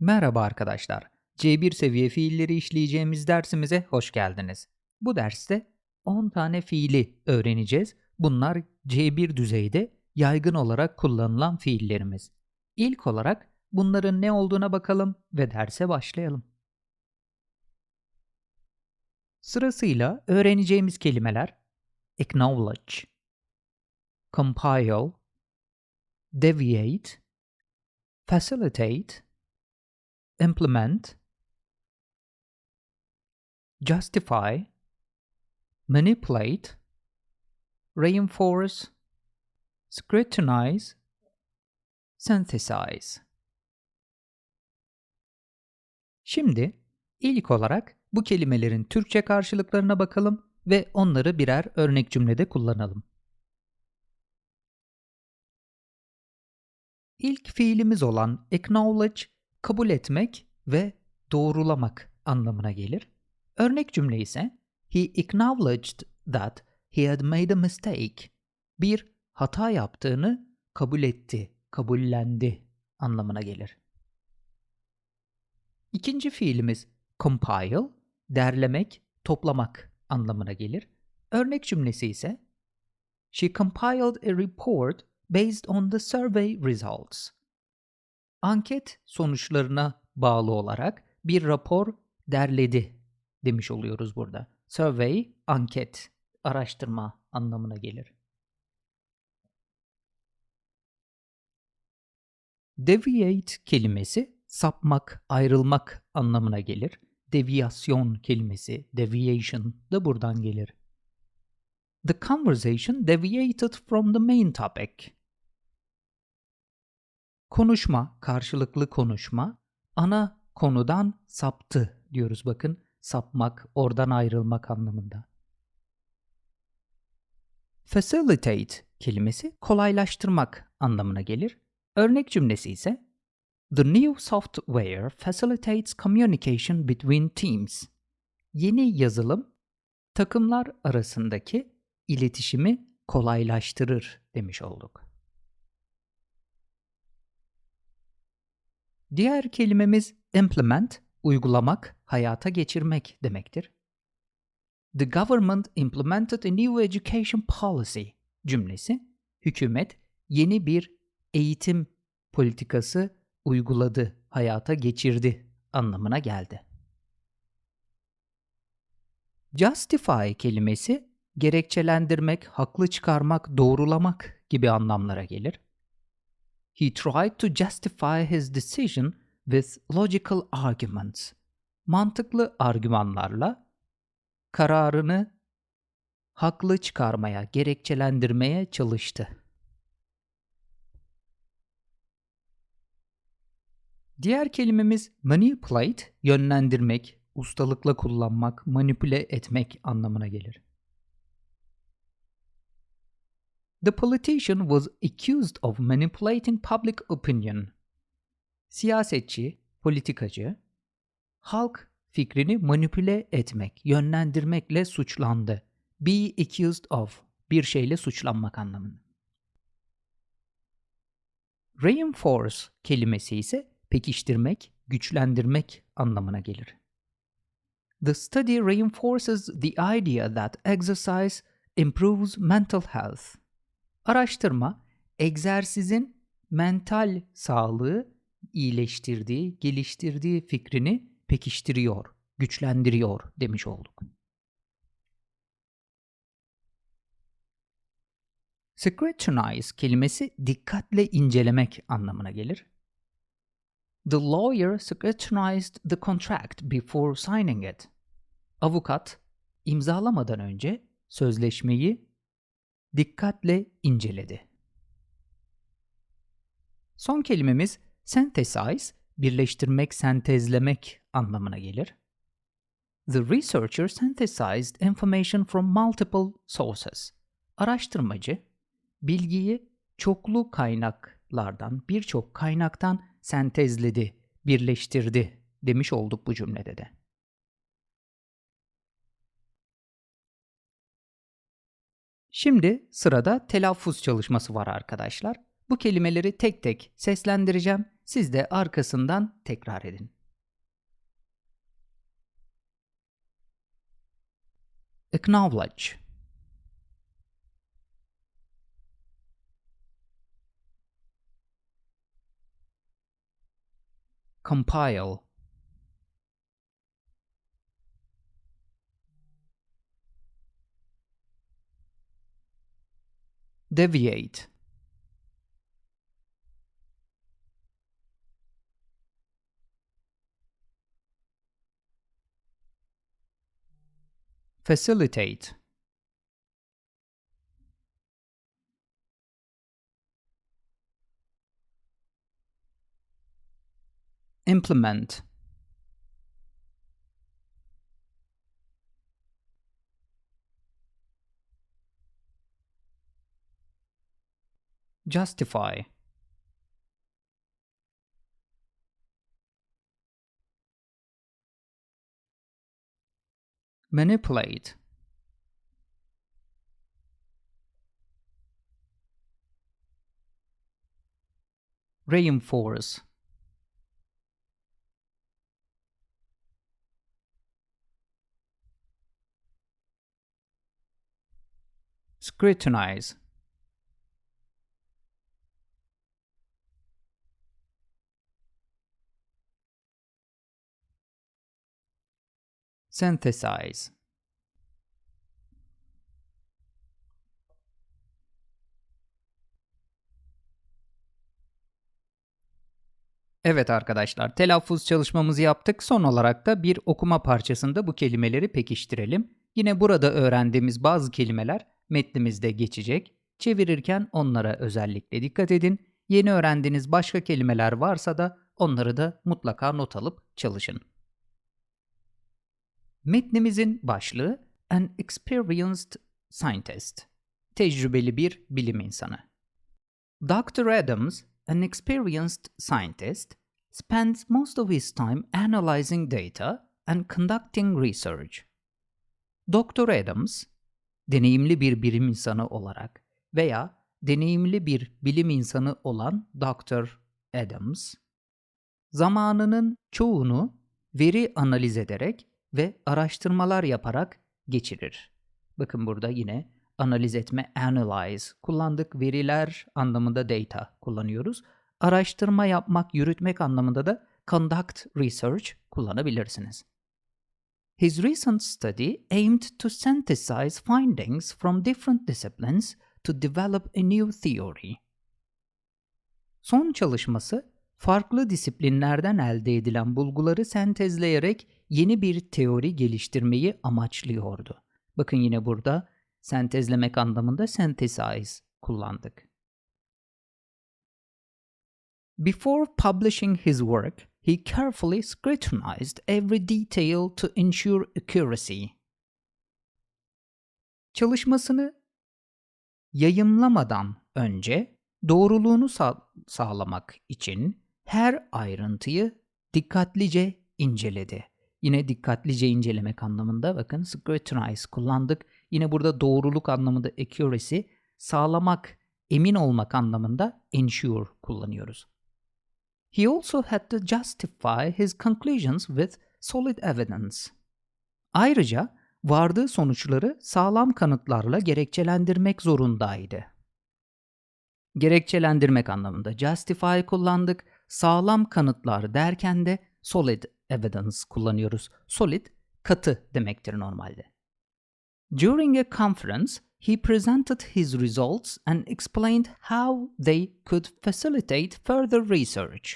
Merhaba arkadaşlar. C1 seviye fiilleri işleyeceğimiz dersimize hoş geldiniz. Bu derste 10 tane fiili öğreneceğiz. Bunlar C1 düzeyde yaygın olarak kullanılan fiillerimiz. İlk olarak bunların ne olduğuna bakalım ve derse başlayalım. Sırasıyla öğreneceğimiz kelimeler acknowledge, compile, deviate, facilitate, implement, justify, manipulate, reinforce, scrutinize, synthesize. Şimdi ilk olarak bu kelimelerin Türkçe karşılıklarına bakalım ve onları birer örnek cümlede kullanalım. İlk fiilimiz olan acknowledge, kabul etmek ve doğrulamak anlamına gelir. Örnek cümle ise He acknowledged that he had made a mistake. Bir hata yaptığını kabul etti, kabullendi anlamına gelir. İkinci fiilimiz compile, derlemek, toplamak anlamına gelir. Örnek cümlesi ise She compiled a report based on the survey results. Anket sonuçlarına bağlı olarak bir rapor derledi demiş oluyoruz burada. Survey, anket, araştırma anlamına gelir. Deviate kelimesi sapmak, ayrılmak anlamına gelir. Deviyasyon kelimesi, deviation da buradan gelir. The conversation deviated from the main topic. Konuşma, karşılıklı konuşma, ana konudan saptı diyoruz bakın. Sapmak, oradan ayrılmak anlamında. Facilitate kelimesi kolaylaştırmak anlamına gelir. Örnek cümlesi ise The new software facilitates communication between teams. Yeni yazılım takımlar arasındaki iletişimi kolaylaştırır demiş olduk. Diğer kelimemiz implement, uygulamak, hayata geçirmek demektir. The government implemented a new education policy cümlesi, hükümet yeni bir eğitim politikası uyguladı, hayata geçirdi anlamına geldi. Justify kelimesi gerekçelendirmek, haklı çıkarmak, doğrulamak gibi anlamlara gelir. He tried to justify his decision with logical arguments. Mantıklı argümanlarla kararını haklı çıkarmaya, gerekçelendirmeye çalıştı. Diğer kelimemiz manipulate, yönlendirmek, ustalıkla kullanmak, manipüle etmek anlamına gelir. The politician was accused of manipulating public opinion. Siyasetçi, politikacı, halk fikrini manipüle etmek, yönlendirmekle suçlandı. Be accused of, bir şeyle suçlanmak anlamında. Reinforce kelimesi ise pekiştirmek, güçlendirmek anlamına gelir. The study reinforces the idea that exercise improves mental health. Araştırma, egzersizin mental sağlığı iyileştirdiği, geliştirdiği fikrini pekiştiriyor, güçlendiriyor demiş olduk. Scrutinize kelimesi dikkatle incelemek anlamına gelir. The lawyer scrutinized the contract before signing it. Avukat imzalamadan önce sözleşmeyi dikkatle inceledi. Son kelimemiz synthesize, birleştirmek, sentezlemek anlamına gelir. The researcher synthesized information from multiple sources. Araştırmacı bilgiyi çoklu kaynaklardan, birçok kaynaktan sentezledi, birleştirdi demiş olduk bu cümlede de. Şimdi sırada telaffuz çalışması var arkadaşlar. Bu kelimeleri tek tek seslendireceğim. Siz de arkasından tekrar edin. Acknowledge Compile Deviate. Facilitate. Implement Justify. Manipulate. Reinforce. Scrutinize Synthesize Evet arkadaşlar, telaffuz çalışmamızı yaptık. Son olarak da bir okuma parçasında bu kelimeleri pekiştirelim. Yine burada öğrendiğimiz bazı kelimeler metnimizde geçecek. Çevirirken onlara özellikle dikkat edin. Yeni öğrendiğiniz başka kelimeler varsa da onları da mutlaka not alıp çalışın. Metnimizin başlığı An Experienced Scientist. Tecrübeli bir bilim insanı. Dr. Adams, an experienced scientist, spends most of his time analyzing data and conducting research. Dr. Adams, deneyimli bir bilim insanı olarak veya deneyimli bir bilim insanı olan Dr. Adams, zamanının çoğunu veri analiz ederek ve araştırmalar yaparak geçirir. Bakın burada yine analiz etme, analyze kullandık. Veriler anlamında data kullanıyoruz. Araştırma yapmak, yürütmek anlamında da conduct research kullanabilirsiniz. His recent study aimed to synthesize findings from different disciplines to develop a new theory. Son çalışması farklı disiplinlerden elde edilen bulguları sentezleyerek yeni bir teori geliştirmeyi amaçlıyordu. Bakın yine burada sentezlemek anlamında synthesize kullandık. Before publishing his work, he carefully scrutinized every detail to ensure accuracy. Çalışmasını yayımlamadan önce doğruluğunu sağ sağlamak için her ayrıntıyı dikkatlice inceledi. Yine dikkatlice incelemek anlamında bakın scrutinize kullandık. Yine burada doğruluk anlamında accuracy, sağlamak, emin olmak anlamında ensure kullanıyoruz. He also had to justify his conclusions with solid evidence. Ayrıca vardığı sonuçları sağlam kanıtlarla gerekçelendirmek zorundaydı. Gerekçelendirmek anlamında justify kullandık. Sağlam kanıtlar derken de solid evidence kullanıyoruz. Solid, katı demektir normalde. During a conference, he presented his results and explained how they could facilitate further research.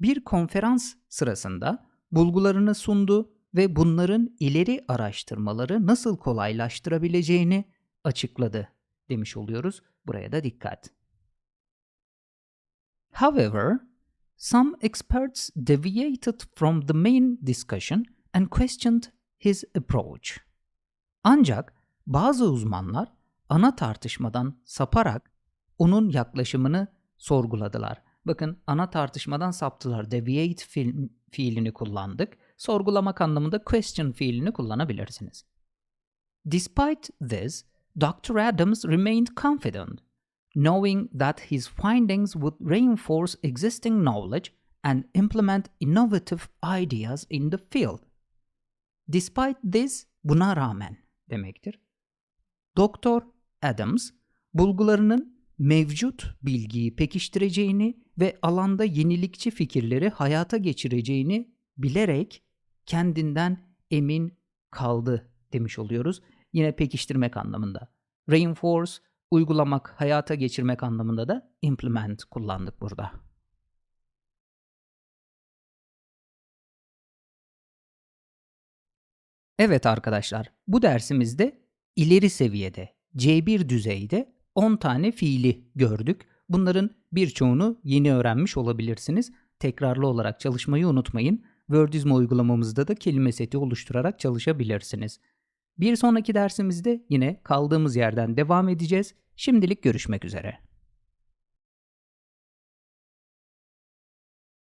Bir konferans sırasında bulgularını sundu ve bunların ileri araştırmaları nasıl kolaylaştırabileceğini açıkladı demiş oluyoruz. Buraya da dikkat. However, some experts deviated from the main discussion and questioned his approach. Ancak bazı uzmanlar ana tartışmadan saparak onun yaklaşımını sorguladılar. Bakın ana tartışmadan saptılar. Deviate fiil, fiilini kullandık. Sorgulamak anlamında question fiilini kullanabilirsiniz. Despite this, Dr. Adams remained confident knowing that his findings would reinforce existing knowledge and implement innovative ideas in the field. Despite this, buna rağmen demektir. Doktor Adams, bulgularının mevcut bilgiyi pekiştireceğini ve alanda yenilikçi fikirleri hayata geçireceğini bilerek kendinden emin kaldı demiş oluyoruz. Yine pekiştirmek anlamında. Reinforce, uygulamak, hayata geçirmek anlamında da implement kullandık burada. Evet arkadaşlar, bu dersimizde ileri seviyede, C1 düzeyde 10 tane fiili gördük. Bunların birçoğunu yeni öğrenmiş olabilirsiniz. Tekrarlı olarak çalışmayı unutmayın. Wordizmo uygulamamızda da kelime seti oluşturarak çalışabilirsiniz. Bir sonraki dersimizde yine kaldığımız yerden devam edeceğiz. Şimdilik görüşmek üzere.